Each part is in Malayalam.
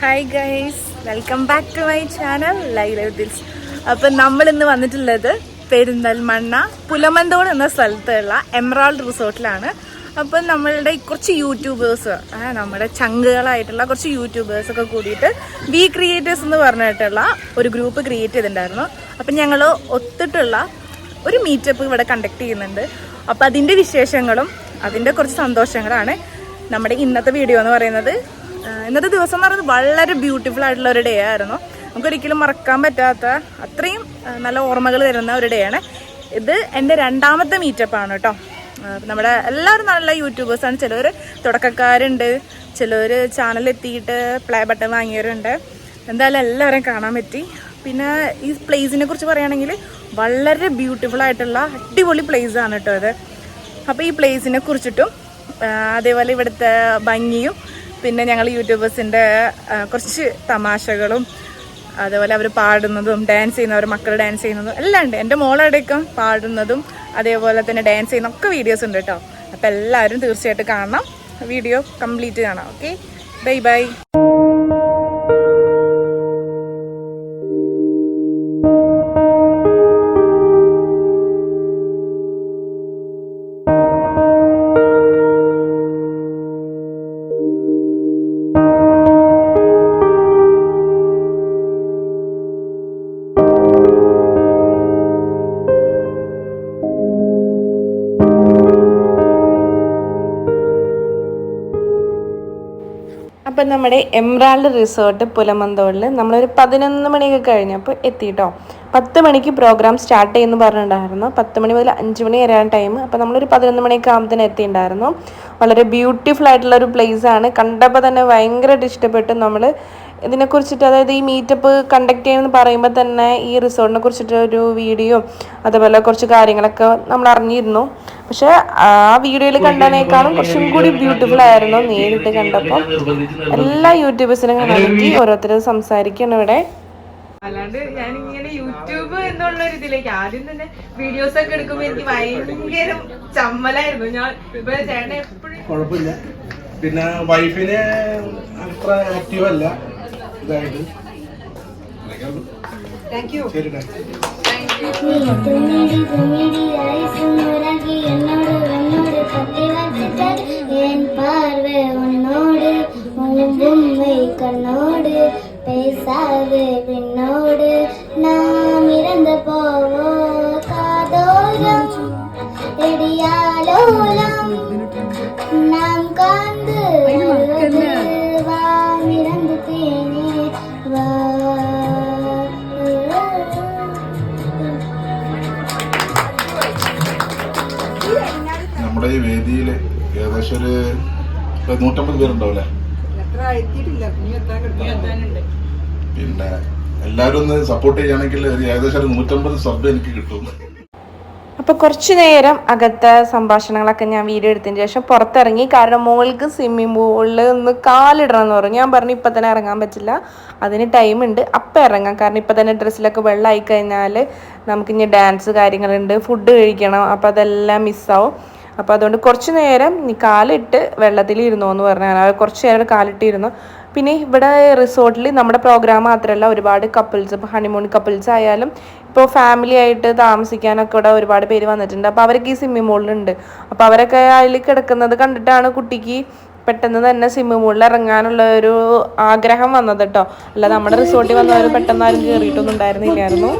Hi guys welcome back to my channel live Dils അപ്പം നമ്മൾ ഇന്ന് വന്നിട്ടുള്ളത് പെരിന്തൽമണ്ണ പുലമന്തോട് എന്ന സ്ഥലത്തുള്ള എമറാൾഡ് റിസോർട്ടിലാണ് അപ്പം നമ്മളുടെ കുറച്ച് യൂട്യൂബേഴ്സ് നമ്മുടെ ചങ്കുകളായിട്ടുള്ള കുറച്ച് യൂട്യൂബേഴ്സ് ഒക്കെ കൂടിയിട്ട് വി ക്രിയേറ്റേഴ്സ് എന്ന് പറഞ്ഞിട്ടുള്ള ഒരു ഗ്രൂപ്പ് ക്രിയേറ്റ് ചെയ്തിട്ടുണ്ടായിരുന്നു. അപ്പം ഞങ്ങൾ ഒത്തിട്ടുള്ള ഒരു മീറ്റപ്പ് ഇവിടെ കണ്ടക്ട് ചെയ്യുന്നുണ്ട്. അപ്പം അതിന്റെ വിശേഷങ്ങളും അതിന്റെ കുറച്ച് സന്തോഷങ്ങളാണ് നമ്മുടെ ഇന്നത്തെ വീഡിയോ എന്ന് പറയുന്നത്. ഇന്നത്തെ ദിവസം എന്ന് പറയുന്നത് വളരെ ബ്യൂട്ടിഫുൾ ആയിട്ടുള്ള ഒരു ഡേ ആയിരുന്നു. നമുക്കൊരിക്കലും മറക്കാൻ പറ്റാത്ത അത്രയും നല്ല ഓർമ്മകൾ തരുന്ന ഒരു ഡേ ആണ്. ഇത് എന്റെ രണ്ടാമത്തെ മീറ്റപ്പാണ് കേട്ടോ. നമ്മുടെ എല്ലാവരും നല്ല യൂട്യൂബേഴ്സാണ് ചിലവർ തുടക്കക്കാരുണ്ട് ചിലവർ ചാനലെത്തിയിട്ട് പ്ലേ ബട്ടൺ വാങ്ങിയവരുണ്ട്. എന്തായാലും എല്ലാവരെയും കാണാൻ പറ്റി. പിന്നെ ഈ പ്ലേസിനെ കുറിച്ച് പറയുകയാണെങ്കിൽ വളരെ ബ്യൂട്ടിഫുൾ ആയിട്ടുള്ള അടിപൊളി പ്ലേസ് ആണ് കേട്ടോ ഇത്. അപ്പോൾ ഈ പ്ലേസിനെ കുറിച്ചിട്ടും അതേപോലെ ഇവിടുത്തെ ഭംഗിയും പിന്നെ ഞങ്ങൾ യൂട്യൂബേഴ്സിന്റെ കുറച്ച് തമാശകളും അതുപോലെ അവർ പാടുന്നതും ഡാൻസ് ചെയ്യുന്നവർ മക്കൾ ഡാൻസ് ചെയ്യുന്നതും എല്ലാം ഉണ്ട്. എന്റെ മോളടക്കം പാടുന്നതും അതേപോലെ തന്നെ ഡാൻസ് ചെയ്യുന്ന ഒക്കെ വീഡിയോസ് ഉണ്ട് കേട്ടോ. അപ്പോൾ എല്ലാവരും തീർച്ചയായിട്ടും കാണണം. വീഡിയോ കംപ്ലീറ്റ് കാണാം ഓക്കെ ബൈ ബൈ അപ്പം നമ്മുടെ എംറാൾഡ് റിസോർട്ട് പുലമന്തോളിൽ നമ്മളൊരു പതിനൊന്ന് മണിയൊക്കെ കഴിഞ്ഞപ്പോൾ എത്തിയിട്ടോ പത്ത് മണിക്ക് പ്രോഗ്രാം സ്റ്റാർട്ട് ചെയ്യുന്നു പറഞ്ഞിട്ടുണ്ടായിരുന്നു. പത്ത് മണി മുതൽ അഞ്ച് മണി വരെയാണ് ടൈം. അപ്പോൾ നമ്മളൊരു പതിനൊന്ന് മണിയൊക്കെ ആകുമ്പത്തിന് എത്തിയിട്ടുണ്ടായിരുന്നു. വളരെ ബ്യൂട്ടിഫുൾ ആയിട്ടുള്ള ഒരു ആണ്. കണ്ടപ്പോൾ തന്നെ ഭയങ്കരമായിട്ട് ഇഷ്ടപ്പെട്ടു നമ്മൾ. ഇതിനെക്കുറിച്ചിട്ട് അതായത് ഈ മീറ്റപ്പ് കണ്ടക്ട് ചെയ്യുമെന്ന് പറയുമ്പോൾ തന്നെ ഈ റിസോർട്ടിനെ കുറിച്ചിട്ട് ഒരു വീഡിയോ അതുപോലെ കുറച്ച് കാര്യങ്ങളൊക്കെ നമ്മൾ അറിഞ്ഞിരുന്നു. പക്ഷെ ആ വീഡിയോയിൽ കണ്ടതിനേക്കാളും കുറച്ചും കൂടി ബ്യൂട്ടിഫുൾ ആയിരുന്നു നേരിട്ട് കണ്ടപ്പോൾ എല്ലാ യൂട്യൂബേഴ്സിനും കാണാൻ പറ്റി ഓരോരുത്തരും സംസാരിക്കണം ഇവിടെ. അല്ലാണ്ട് ഞാൻ ഇങ്ങനെ യൂട്യൂബ് എന്നുള്ള ഒരു ഇതിലേക്ക് ആദ്യം തന്നെ വീഡിയോസ് ഒക്കെ എടുക്കുമ്പോ എനിക്ക് ഭയങ്കര ചമ്മലായിരുന്നു. ഞാൻ ഇപ്പൊ ചേട്ടൻ എപ്പോഴും കുഴപ്പമില്ല. പിന്നെ വൈഫിന് അത്ര ആക്റ്റീവ് അല്ല. ഇതായിട്ട് ശരി ടാ. துமிடி துமிடியாய் சுந்தரகி என்னோடு என்னோடு பத்தி வச்சிட்டார் என் பார்வை உன்னோடு உன் பொம்மை கண்ணோடு பேசாது பின்னோடு நாம் இறந்து போவோ காதோரம் எடியாலோ ഏകദേശം ഒരു നൂറ്റമ്പത് പേരുണ്ടാവില്ലേ പിന്നെ എല്ലാവരും ഒന്ന് സപ്പോർട്ട് ചെയ്യുകയാണെങ്കിൽ ഏകദേശം ഒരു നൂറ്റമ്പത് സബ് എനിക്ക് കിട്ടും. അപ്പോൾ കുറച്ച് നേരം അകത്തെ സംഭാഷണങ്ങളൊക്കെ ഞാൻ വീഡിയോ എടുത്തതിന് ശേഷം പുറത്തിറങ്ങി. കാരണം മോൾക്ക് സ്വിമ്മിംഗ് പൂളിൽ ഒന്ന് കാലിടണം എന്ന് പറഞ്ഞു. ഞാൻ പറഞ്ഞു ഇപ്പം തന്നെ ഇറങ്ങാൻ പറ്റില്ല. അതിന് ടൈം ഉണ്ട്. അപ്പം ഇറങ്ങാം. കാരണം ഇപ്പം തന്നെ ഡ്രസ്സിലൊക്കെ വെള്ളമായി നമുക്ക് ഇനി ഡാൻസ് കാര്യങ്ങളുണ്ട്. ഫുഡ് കഴിക്കണം. അപ്പോൾ അതെല്ലാം മിസ്സാവും അപ്പോൾ അതുകൊണ്ട് കുറച്ച് നേരം നീ കാലിട്ട് വെള്ളത്തിൽ ഇരുന്നോ എന്ന് പറഞ്ഞാൽ കുറച്ച് നേരം കാലിട്ടിരുന്നു പിന്നെ ഇവിടെ റിസോർട്ടിൽ നമ്മുടെ പ്രോഗ്രാം മാത്രമല്ല ഒരുപാട് കപ്പിൾസ് ഇപ്പോൾ ഹണിമൂൺ കപ്പിൾസ് ആയാലും ഇപ്പോൾ ഫാമിലി ആയിട്ട് താമസിക്കാനൊക്കെ ഇവിടെ ഒരുപാട് പേര് വന്നിട്ടുണ്ട്. അപ്പോൾ അവരൊക്കെ ഈ സ്വിമ്മിംഗ് പൂളിലുണ്ട് അപ്പോൾ അവരൊക്കെ അതിൽ കിടക്കുന്നത് കണ്ടിട്ടാണ് കുട്ടിക്ക് പെട്ടെന്ന് തന്നെ സ്വിമ്മിംഗ് പൂളിൽ ഇറങ്ങാനുള്ള ഒരു ആഗ്രഹം വന്നത് കേട്ടോ. അല്ല നമ്മുടെ റിസോർട്ടിൽ വന്നവർ പെട്ടെന്ന് ആരും കയറിയിട്ടൊന്നും ഉണ്ടായിരുന്നില്ലായിരുന്നു.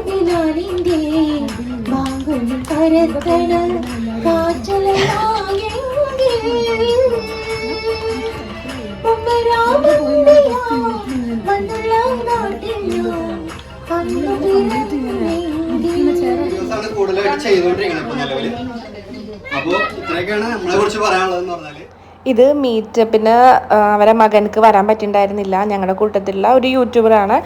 കൂടുതലായിട്ട് ചെയ്തുകൊണ്ടിരിക്കണം ഇപ്പൊ നിലവിൽ. അപ്പോ ഇത്രയൊക്കെയാണ് നമ്മളെ കുറിച്ച് പറയാനുള്ളതെന്ന് പറഞ്ഞാൽ. ഇത് മീറ്റപ്പിന് അവരെ മകൻക്ക് വരാൻ പറ്റിയിട്ടുണ്ടായിരുന്നില്ല ഞങ്ങളുടെ കൂട്ടത്തിലുള്ള ഒരു യൂട്യൂബറാണ്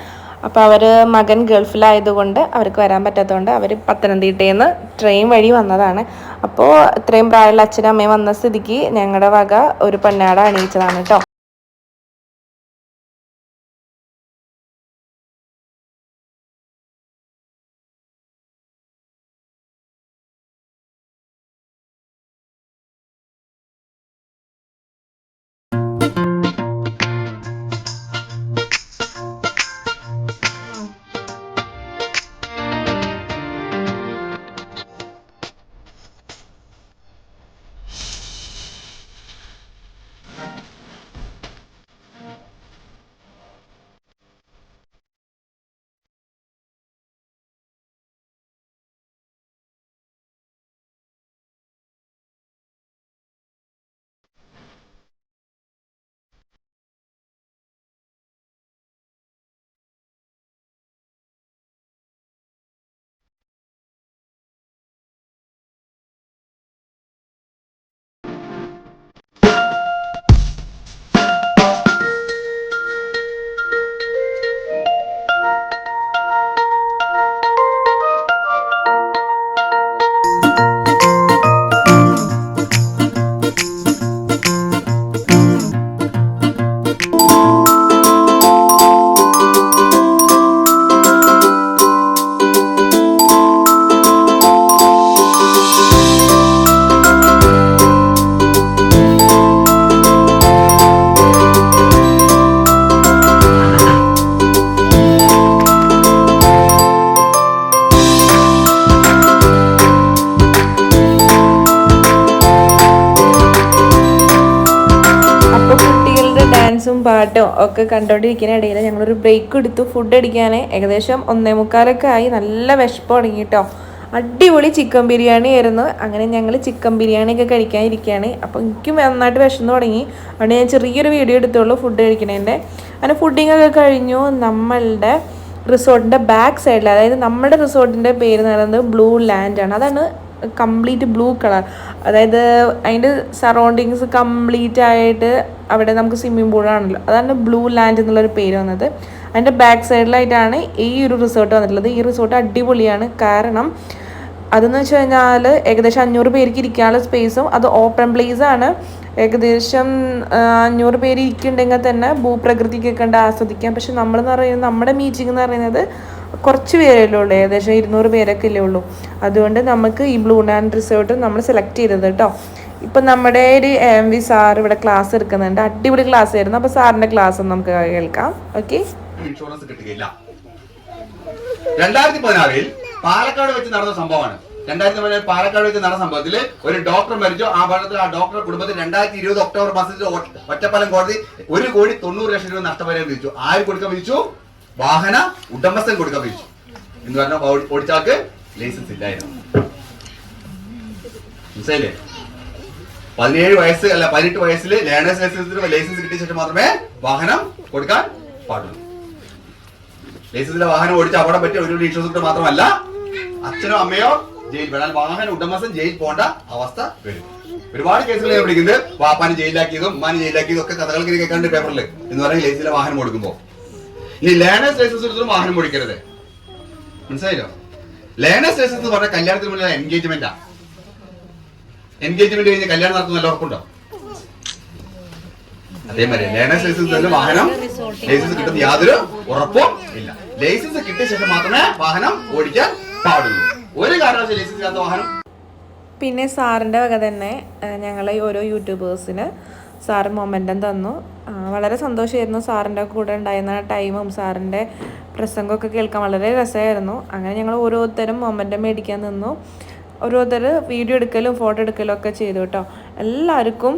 അപ്പോൾ അവർ മകൻ ഗൾഫിലായതുകൊണ്ട് അവർക്ക് വരാൻ പറ്റാത്തതുകൊണ്ട് അവർ പത്തനംതിട്ടയിൽ നിന്ന് ട്രെയിൻ വഴി വന്നതാണ്. അപ്പോൾ ഇത്രയും പ്രായമുള്ള അച്ഛനും അമ്മയും വന്ന സ്ഥിതിക്ക് ഞങ്ങളുടെ വക ഒരു പെണ്ണാട അണിയിച്ചതാണ് കേട്ടോ പാട്ടും ഒക്കെ കണ്ടോണ്ടിരിക്കുന്ന ഇടയിൽ ഞങ്ങളൊരു ബ്രേക്ക് എടുത്തു. ഫുഡ് അടിക്കാൻ ഏകദേശം ഒന്നേ മുക്കാലൊക്കെ ആയി. നല്ല വിശപ്പ് തുടങ്ങി കേട്ടോ അടിപൊളി ചിക്കൻ ബിരിയാണി ആയിരുന്നു. അങ്ങനെ ഞങ്ങൾ ചിക്കൻ ബിരിയാണി ഒക്കെ കഴിക്കാനിരിക്കുകയാണ് അപ്പോൾ എനിക്കും നന്നായിട്ട് വിശന്ന് തുടങ്ങി. അതുകൊണ്ട് ഞാൻ ചെറിയൊരു വീഡിയോ എടുത്തുള്ളൂ ഫുഡ് കഴിക്കണേന്റെ. അങ്ങനെ ഫുഡിങ് ഒക്കെ കഴിഞ്ഞു. നമ്മളുടെ റിസോർട്ടിന്റെ ബാക്ക് സൈഡിൽ അതായത് നമ്മുടെ റിസോർട്ടിന്റെ പേര് എന്ന് പറയുന്നത് ബ്ലൂ ലാൻഡാണ് അതാണ് കംപ്ലീറ്റ് ബ്ലൂ കളർ. അതായത് അതിന്റെ സറൗണ്ടിങ്സ് കംപ്ലീറ്റ് ആയിട്ട് അവിടെ നമുക്ക് സ്വിമ്മിംഗ് പൂളാണല്ലോ അതാണ് ബ്ലൂ ലാൻഡ് എന്നുള്ളൊരു പേര് വന്നത്. അതിന്റെ ബാക്ക് സൈഡിലായിട്ടാണ് ഈ ഒരു റിസോർട്ട് വന്നിട്ടുള്ളത്. ഈ റിസോർട്ട് അടിപൊളിയാണ്. കാരണം അതെന്ന് വെച്ച് കഴിഞ്ഞാൽ ഏകദേശം അഞ്ഞൂറ് പേർക്ക് ഇരിക്കാനുള്ള സ്പേസും അത് ഓപ്പൺ പ്ലേസ് ആണ്. ഏകദേശം അഞ്ഞൂറ് പേര് ഇരിക്കുന്നുണ്ടെങ്കിൽ തന്നെ ഭൂപ്രകൃതിക്കൊക്കെ ഉണ്ട് ആസ്വദിക്കാം. പക്ഷെ നമ്മളെന്ന് പറയുന്നത് നമ്മുടെ മീറ്റിംഗ് എന്ന് പറയുന്നത് കുറച്ച് പേരല്ലേ ഉള്ളൂ ഏകദേശം ഇരുന്നൂറ് പേരൊക്കെ അല്ലേ ഉള്ളൂ. അതുകൊണ്ട് നമുക്ക് ഈ ബ്ലൂ ആൻഡ് റിസോർട്ട് നമ്മൾ സെലക്ട് ചെയ്തത് കേട്ടോ ഇപ്പം നമ്മുടെ ഒരു എം വി സാർ ഇവിടെ ക്ലാസ് എടുക്കുന്നുണ്ട്. അടിപൊളി ക്ലാസ് ആയിരുന്നു. അപ്പോൾ സാറിന്റെ ക്ലാസ് നമുക്ക് കേൾക്കാം. ഓക്കെ ഇൻഷുറൻസ് രണ്ടായിരത്തി പതിനാറിൽ പാലക്കാട് വെച്ച് നടന്ന സംഭവമാണ്. രണ്ടായിരത്തി പതിനാറ് പാലക്കാട് വെച്ച് നടന്ന സംഭവത്തിൽ ഒരു ഡോക്ടർ മരിച്ചു. ആ ഭരണത്തിൽ ആ ഡോക്ടറുടെ കുടുംബത്തിൽ രണ്ടായിരത്തി ഇരുപത് ഒക്ടോബർ മാസത്തിൽ ഒറ്റപ്പാലം കോടതി ഒരു കോടി തൊണ്ണൂറ് ലക്ഷം രൂപ നഷ്ടപരിഹാരം വിധിച്ചു. ആര് കൊടുക്കാൻ വിധിച്ചു? വാഹന ഉടമസ്ഥൻ കൊടുക്കാൻ വിധിച്ചു എന്ന് പറഞ്ഞാൽ ഓടിച്ചാൾക്ക് ലൈസൻസ് ഇല്ലായിരുന്നു. മനസ്സിലായില്ലേ? പതിനേഴ് വയസ്സ് അല്ല പതിനെട്ട് വയസ്സിൽ ലേണേഴ്സ് ലൈസൻസിന് ലൈസൻസ് കിട്ടിയ ശേഷം മാത്രമേ വാഹനം കൊടുക്കാൻ പാടുള്ളൂ. ലൈസൻസിലെ വാഹനം ഓടിച്ച് അപകടം പറ്റിയ ഒരു ഇൻഷുറൻസ് മാത്രമല്ല അച്ഛനോ അമ്മയോ ജയിൽ വേണം വാഹന ഉടമസ്ഥൻ ജയിൽ പോകേണ്ട അവസ്ഥ വരും. ഒരുപാട് കേസുകൾ ഞാൻ പിടിക്കുന്നത് വാപ്പാന് ജയിലാക്കിയതും ഉമ്മാന് ജയിലാക്കിയതും ഒക്കെ കഥകൾക്ക് കേൾക്കാണ്ട് പേപ്പറിൽ എന്ന് പറയുന്നത് ലൈസൻസിലെ വാഹനം കൊടുക്കുമ്പോ ഇനി ലേണേഴ്സ് ലൈസൻസ് എടുത്തിട്ട് വാഹനം ഓടിക്കരുത്. മനസ്സിലായില്ലോ? ലേണേഴ്സ് ലൈസൻസ് എന്ന് പറഞ്ഞാൽ കല്യാണത്തിന് മുന്നിൽ എൻഗേജ്മെന്റാ എൻഗേജ്മെന്റ് കഴിഞ്ഞ് കല്യാണം നടത്തുന്ന ഉറപ്പുണ്ടോ അതേമാതിരി ലേണേഴ്സ് ലൈസൻസ് തന്നെ വാഹനം ലൈസൻസ് കിട്ടുന്ന യാതൊരു ഉറപ്പും ഇല്ല. ലൈസൻസ് കിട്ടിയ ശേഷം മാത്രമേ വാഹനം ഓടിക്കാൻ പാടുള്ളൂ. ഒരു കാരണവശാലും ലൈസൻസ് ഇല്ലാത്ത വാഹനം പിന്നെ സാറിന്റെ വക തന്നെ ഞങ്ങളെ ഓരോ യൂട്യൂബേഴ്സിന് സാറ് മൊമെന്റം തന്നു. വളരെ സന്തോഷമായിരുന്നു സാറിന്റെ കൂടെ ഉണ്ടായിരുന്ന ടൈമും സാറിന്റെ പ്രസംഗമൊക്കെ കേൾക്കാൻ വളരെ രസമായിരുന്നു. അങ്ങനെ ഞങ്ങൾ ഓരോരുത്തരും മൊമെന്റം മേടിക്കാൻ നിന്നു. ഓരോരുത്തർ വീഡിയോ എടുക്കലും ഫോട്ടോ എടുക്കലും ഒക്കെ ചെയ്തു കേട്ടോ. എല്ലാവർക്കും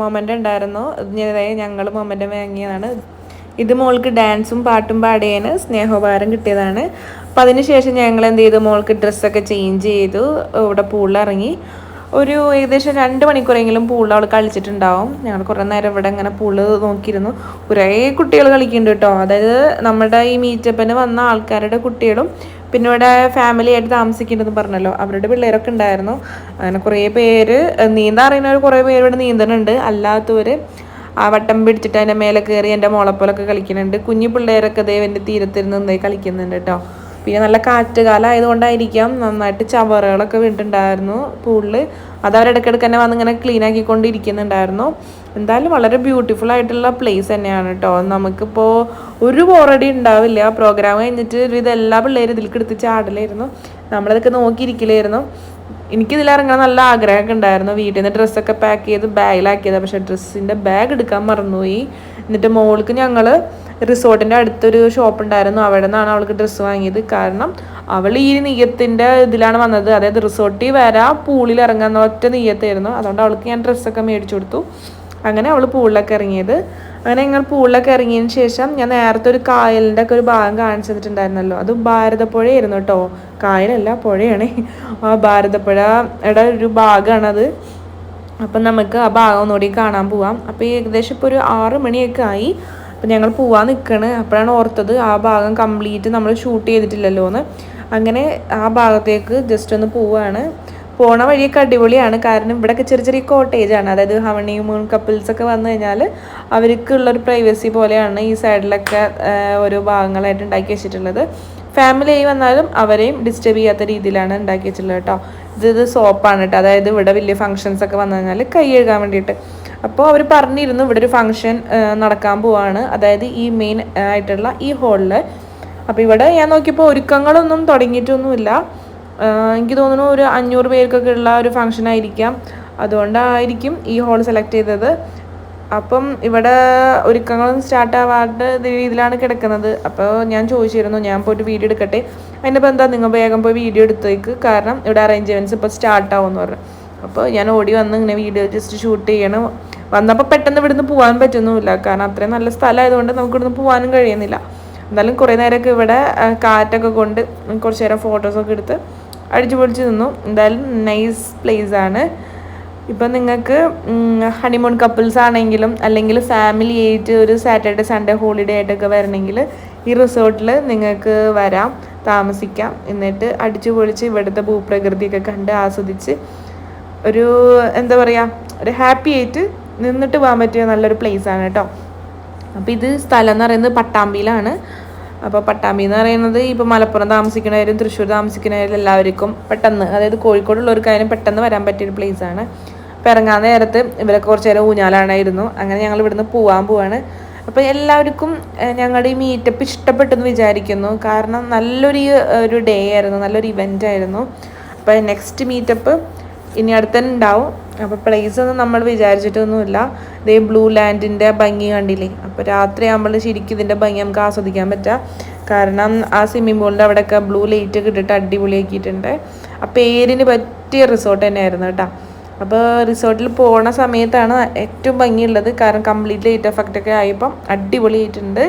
മൊമെന്റ് ഉണ്ടായിരുന്നു. ഞങ്ങൾ മൊമെന്റ് വാങ്ങിയതാണ്. ഇത് മോൾക്ക് ഡാൻസും പാട്ടും പാടിയതിന് സ്നേഹോപകാരം കിട്ടിയതാണ്. അപ്പം അതിനുശേഷം ഞങ്ങൾ എന്ത് ചെയ്തു? മോൾക്ക് ഡ്രസ്സൊക്കെ ചേഞ്ച് ചെയ്തു. ഇവിടെ പൂളിൽ ഇറങ്ങി ഒരു ഏകദേശം രണ്ട് മണിക്കൂറെങ്കിലും പൂളിൽ അവൾ കളിച്ചിട്ടുണ്ടാവും. ഞങ്ങൾ കുറേ നേരം ഇവിടെ ഇങ്ങനെ പൂൾ നോക്കിയിരുന്നു. കുറേ കുട്ടികൾ കളിക്കുന്നുണ്ട് കേട്ടോ. അതായത് നമ്മുടെ ഈ മീറ്റപ്പിന് വന്ന ആൾക്കാരുടെ കുട്ടികളും പിന്നെ ഇവിടെ ഫാമിലി ആയിട്ട് താമസിക്കുന്നുണ്ടെന്ന് പറഞ്ഞല്ലോ. അവരുടെ പിള്ളേരൊക്കെ ഉണ്ടായിരുന്നു. അങ്ങനെ കുറേ പേര് നീന്താൻ അറിയുന്നവർ കുറേ പേര് ഇവിടെ നീന്തണുണ്ട് അല്ലാത്തവർ ആ വട്ടം പിടിച്ചിട്ട് അതിന്റെ മേലെ കയറി എന്റെ മോളപ്പോലൊക്കെ കളിക്കുന്നുണ്ട്. കുഞ്ഞു പിള്ളേരൊക്കെ ദൈവന്റെ തീരത്തിരുന്ന് കളിക്കുന്നുണ്ട് കേട്ടോ. പിന്നെ നല്ല കാറ്റ് കാലം ആയതുകൊണ്ടായിരിക്കാം നന്നായിട്ട് ചവറുകളൊക്കെ വീണിട്ടുണ്ടായിരുന്നു പൂളിൽ അത് അവരിടയ്ക്കിടയ്ക്ക് തന്നെ വന്ന് ഇങ്ങനെ ക്ലീൻ ആക്കിക്കൊണ്ടിരിക്കുന്നുണ്ടായിരുന്നു. എന്തായാലും വളരെ ബ്യൂട്ടിഫുൾ ആയിട്ടുള്ള പ്ലേസ് തന്നെയാണ് കേട്ടോ നമുക്കിപ്പോൾ ഒരു ബോറടി ഉണ്ടാവില്ല. പ്രോഗ്രാം കഴിഞ്ഞിട്ട് ഒരുവിധം എല്ലാ പിള്ളേരും ഇതിലേക്ക് എടുത്ത് ചാടലായിരുന്നു. നമ്മളതൊക്കെ നോക്കിയിരിക്കലായിരുന്നു. എനിക്കിതിലിറങ്ങാൻ നല്ല ആഗ്രഹമൊക്കെ ഉണ്ടായിരുന്നു. വീട്ടിൽ നിന്ന് ഡ്രസ്സൊക്കെ പാക്ക് ചെയ്ത് ബാഗിലാക്കിയത് പക്ഷേ ഡ്രസ്സിന്റെ ബാഗ് എടുക്കാൻ മറന്നുപോയി. എന്നിട്ട് മോൾക്ക് ഞങ്ങൾ റിസോർട്ടിന്റെ അടുത്തൊരു ഷോപ്പ് ഉണ്ടായിരുന്നു അവിടെ നിന്നാണ് അവൾക്ക് ഡ്രസ്സ് വാങ്ങിയത്. കാരണം അവൾ ഈ നീയത്തിന്റെ ഇതിലാണ് വന്നത്. അതായത് റിസോർട്ടിൽ വരാ പൂളിൽ ഇറങ്ങാൻ ഒറ്റ നീയത്തായിരുന്നു. അതുകൊണ്ട് അവൾക്ക് ഞാൻ ഡ്രസ്സൊക്കെ മേടിച്ചു കൊടുത്തു. അങ്ങനെ അവൾ പൂളിലൊക്കെ ഇറങ്ങിയത്. അങ്ങനെ ഞങ്ങൾ പൂളിലൊക്കെ ഇറങ്ങിയതിന് ശേഷം ഞാൻ നേരത്തെ ഒരു കായലിന്റെ ഒക്കെ ഒരു ഭാഗം കാണിച്ചു തന്നിട്ടുണ്ടായിരുന്നല്ലോ അത് ഭാരതപ്പുഴയായിരുന്നു കേട്ടോ. കായലല്ല പുഴയാണ്. ആ ഭാരതപ്പുഴയുടെ ഒരു ഭാഗമാണത്. അപ്പം നമുക്ക് ആ ഭാഗം ഒന്നുകൂടി കാണാൻ പോവാം. അപ്പോൾ ഏകദേശം ഇപ്പോൾ ഒരു ആറ് മണിയൊക്കെ ആയി. അപ്പം ഞങ്ങൾ പോവാൻ നിൽക്കണ് അപ്പോഴാണ് ഓർത്തത് ആ ഭാഗം കംപ്ലീറ്റ് നമ്മൾ ഷൂട്ട് ചെയ്തിട്ടില്ലല്ലോ എന്ന് അങ്ങനെ ആ ഭാഗത്തേക്ക് ജസ്റ്റ് ഒന്ന് പോവുകയാണ് പോണ വഴിയൊക്കെ അടിപൊളിയാണ്. കാരണം ഇവിടെയൊക്കെ ചെറിയ ചെറിയ കോട്ടേജ് ആണ്. അതായത് ഹവണി മൂൺ കപ്പിൾസ് ഒക്കെ വന്നു കഴിഞ്ഞാൽ അവർക്കുള്ളൊരു പ്രൈവസി പോലെയാണ് ഈ സൈഡിലൊക്കെ ഓരോ ഭാഗങ്ങളായിട്ട് ഉണ്ടാക്കി വെച്ചിട്ടുള്ളത്. ഫാമിലി ആയി വന്നാലും അവരെയും ഡിസ്റ്റർബ് ചെയ്യാത്ത രീതിയിലാണ് ഉണ്ടാക്കി വെച്ചിട്ടുള്ളത് കേട്ടോ. ഇത് സോപ്പാണ് കേട്ടോ. അതായത് ഇവിടെ വലിയ ഫങ്ഷൻസ് ഒക്കെ വന്നു കഴിഞ്ഞാൽ കൈ കഴുകാൻ വേണ്ടിയിട്ട്. അപ്പോൾ അവർ പറഞ്ഞിരുന്നു ഇവിടെ ഒരു ഫങ്ഷൻ നടക്കാൻ പോവാണ്. അതായത് ഈ മെയിൻ ആയിട്ടുള്ള ഈ ഹോളിൽ അപ്പോൾ ഇവിടെ ഞാൻ നോക്കിയപ്പോൾ ഒരുക്കങ്ങളൊന്നും തുടങ്ങിയിട്ടൊന്നുമില്ല. എനിക്ക് തോന്നുന്നു ഒരു അഞ്ഞൂറ് പേർക്കൊക്കെ ഉള്ള ഒരു ഫങ്ഷൻ ആയിരിക്കാം. അതുകൊണ്ടായിരിക്കും ഈ ഹോൾ സെലക്ട് ചെയ്തത്. അപ്പം ഇവിടെ ഒരുക്കങ്ങളൊന്നും സ്റ്റാർട്ട് ആവാത്ത രീതിയിലാണ് കിടക്കുന്നത്. അപ്പോൾ ഞാൻ ചോദിച്ചിരുന്നു ഞാൻ പോയിട്ട് വീഡിയോ എടുക്കട്ടെ. ഇപ്പം എന്താ നിങ്ങൾ വേഗം പോയി വീഡിയോ എടുത്തേക്ക്. കാരണം ഇവിടെ അറേഞ്ച്മെന്റ്സ് ഇപ്പോൾ സ്റ്റാർട്ട് എന്ന് പറഞ്ഞു. അപ്പോൾ ഞാൻ ഓടി വന്ന് ഇങ്ങനെ വീഡിയോ ജസ്റ്റ് ഷൂട്ട് ചെയ്യണം. വന്നപ്പോൾ പെട്ടെന്ന് ഇവിടുന്ന് പോകാൻ പറ്റുന്നുമില്ല. കാരണം അത്രയും നല്ല സ്ഥലമായതുകൊണ്ട് നമുക്ക് ഇവിടുന്ന് പോകാനും കഴിയുന്നില്ല. എന്നാലും കുറേ നേരമൊക്കെ ഇവിടെ കാറ്റൊക്കെ കൊണ്ട് കുറച്ച് നേരം ഫോട്ടോസൊക്കെ എടുത്ത് അടിച്ചു പൊളിച്ച് നിന്നു. എന്തായാലും നൈസ് പ്ലേസ് ആണ്. ഇപ്പം നിങ്ങൾക്ക് ഹണിമൂൺ കപ്പിൾസ് ആണെങ്കിലും അല്ലെങ്കിൽ ഫാമിലി ആയിട്ട് ഒരു സാറ്റർഡേ സൺഡേ ഹോളിഡേ ആയിട്ടൊക്കെ വരണമെങ്കിൽ ഈ റിസോർട്ടിൽ നിങ്ങൾക്ക് വരാം താമസിക്കാം. എന്നിട്ട് അടിച്ചു പൊളിച്ച് ഇവിടുത്തെ ഭൂപ്രകൃതിയൊക്കെ കണ്ട് ആസ്വദിച്ച് ഒരു എന്താ പറയുക ഒരു ഹാപ്പി ആയിട്ട് നിന്നിട്ട് പോകാൻ പറ്റിയ നല്ലൊരു ആണ് കേട്ടോ അപ്പോൾ ഇത് സ്ഥലം എന്ന് പറയുന്നത് പട്ടാമ്പിയിലാണ്. അപ്പോൾ പട്ടാമ്പി എന്ന് പറയുന്നത് ഇപ്പോൾ മലപ്പുറം താമസിക്കുന്നവരും തൃശ്ശൂർ താമസിക്കുന്നവരും എല്ലാവർക്കും പെട്ടെന്ന് അതായത് കോഴിക്കോടുള്ളവർക്കായാലും പെട്ടെന്ന് വരാൻ പറ്റിയൊരു ആണ്. അപ്പോൾ ഇറങ്ങാൻ നേരത്ത് ഇവരൊക്കെ കുറച്ച് നേരം ഊഞ്ഞാലാണായിരുന്നു. അങ്ങനെ ഞങ്ങൾ ഇവിടുന്ന് പോകാൻ പോവാണ്. അപ്പോൾ എല്ലാവർക്കും ഞങ്ങളുടെ ഈ മീറ്റപ്പ് ഇഷ്ടപ്പെട്ടെന്ന് വിചാരിക്കുന്നു. കാരണം നല്ലൊരു ഒരു ഡേ ആയിരുന്നു നല്ലൊരു ഇവന്റ് ആയിരുന്നു. അപ്പോൾ നെക്സ്റ്റ് മീറ്റപ്പ് ഇനി അടുത്തന്നെ ഉണ്ടാവും. അപ്പോൾ പ്ലേസ് ഒന്നും നമ്മൾ വിചാരിച്ചിട്ടൊന്നുമില്ല. ഇതേ ബ്ലൂ ലാൻഡിന്റെ ഭംഗി കണ്ടില്ലേ? അപ്പോൾ രാത്രിയാകുമ്പോൾ ശരിക്കും ഇതിന്റെ ഭംഗി നമുക്ക് ആസ്വദിക്കാൻ പറ്റുക കാരണം ആ സ്വിമ്മിംഗ് പൂളിന്റെ അവിടെയൊക്കെ ബ്ലൂ ലൈറ്റ് ഒക്കെ ഇട്ടിട്ട് അടിപൊളിയാക്കിയിട്ടുണ്ട്. ആ പേരിന് പറ്റിയ റിസോർട്ട് തന്നെയായിരുന്നു കേട്ടോ. അപ്പോൾ റിസോർട്ടിൽ പോണ സമയത്താണ് ഏറ്റവും ഭംഗിയുള്ളത്. കാരണം കംപ്ലീറ്റ് ലൈറ്റ് എഫക്റ്റ് ഒക്കെ ആയപ്പം അടിപൊളിയായിട്ടുണ്ട്.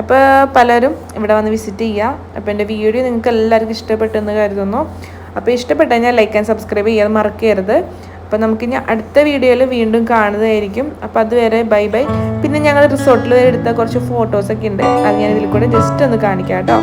അപ്പോൾ പലരും ഇവിടെ വന്ന് വിസിറ്റ് ചെയ്യുക അപ്പോൾ എന്റെ വീഡിയോ നിങ്ങൾക്ക് എല്ലാവർക്കും ഇഷ്ടപ്പെട്ടെന്ന് കരുതുന്നു. അപ്പോൾ ഇഷ്ടപ്പെട്ടു കഴിഞ്ഞാൽ ലൈക്ക് ആൻഡ് സബ്സ്ക്രൈബ് ചെയ്യാതെ മറക്കരുത്. അപ്പോൾ നമുക്കിനി അടുത്ത വീഡിയോയിൽ വീണ്ടും കാണുന്നതായിരിക്കും. അപ്പോൾ അതുവരെ ബൈ ബൈ. പിന്നെ ഞങ്ങൾ റിസോർട്ടിൽ എടുത്ത കുറച്ച് ഫോട്ടോസൊക്കെ ഉണ്ട്. അത് ഞാൻ ഇതിൽ കൂടെ ജസ്റ്റ് ഒന്ന് കാണിക്കാം കേട്ടോ.